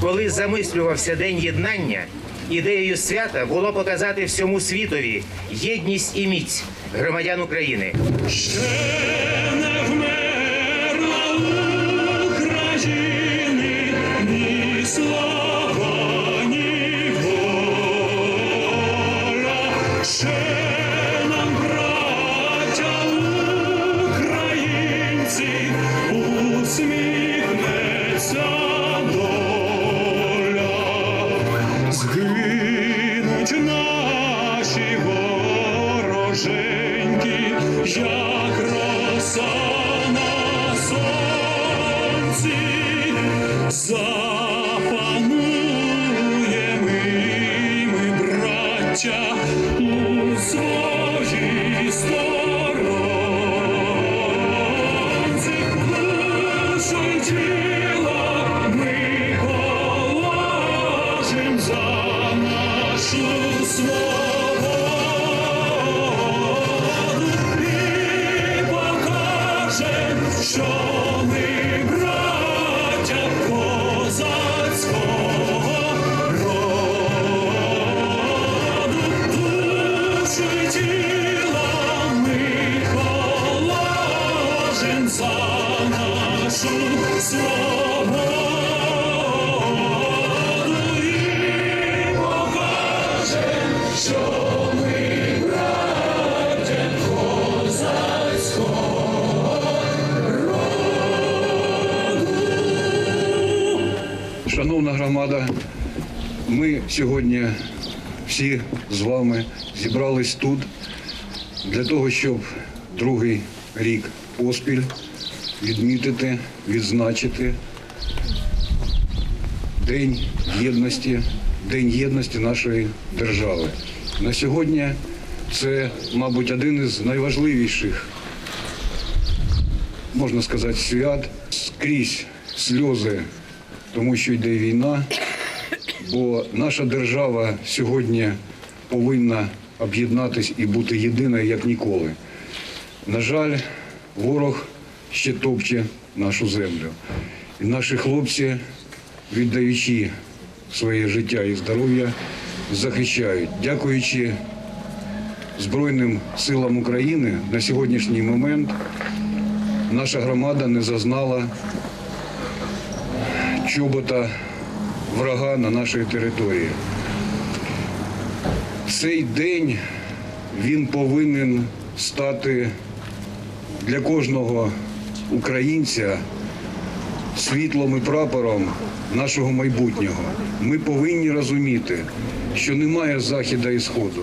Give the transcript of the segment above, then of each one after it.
коли замислювався День єднання, ідеєю свята було показати всьому світові єдність і міць громадян України. Наші вороженьки, як за нашу свободу і покажем, що ми браття козацького Шановна громада, ми сьогодні всі з вами зібрались тут для того, щоб другий рік поспіль відмітити, відзначити День єдності, День єдності нашої держави. На сьогодні це, мабуть, один із найважливіших можна сказати, свят скрізь сльози, тому що йде війна, бо наша держава сьогодні повинна об'єднатись і бути єдиною як ніколи. На жаль, ворог ще топче нашу землю. І наші хлопці, віддаючи своє життя і здоров'я, захищають, дякуючи Збройним силам України на сьогоднішній момент наша громада не зазнала чобота врага на нашій території. Цей день він повинен стати для кожного українця світлом і прапором нашого майбутнього. Ми повинні розуміти, що немає заходу і сходу.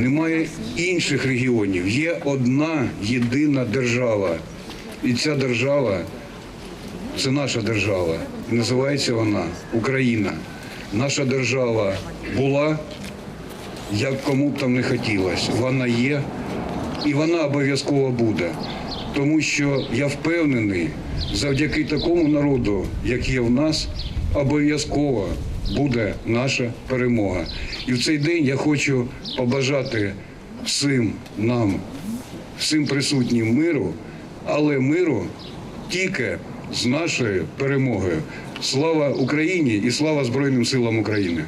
Немає інших регіонів. Є одна єдина держава. І ця держава це наша держава. Називається вона Україна. Наша держава була, як кому б там не хотілося. Вона є і вона обов'язково буде. Тому що я впевнений, завдяки такому народу, як є в нас, обов'язково буде наша перемога. І в цей день я хочу побажати всім нам, всім присутнім миру, але миру тільки з нашою перемогою. Слава Україні і слава Збройним силам України!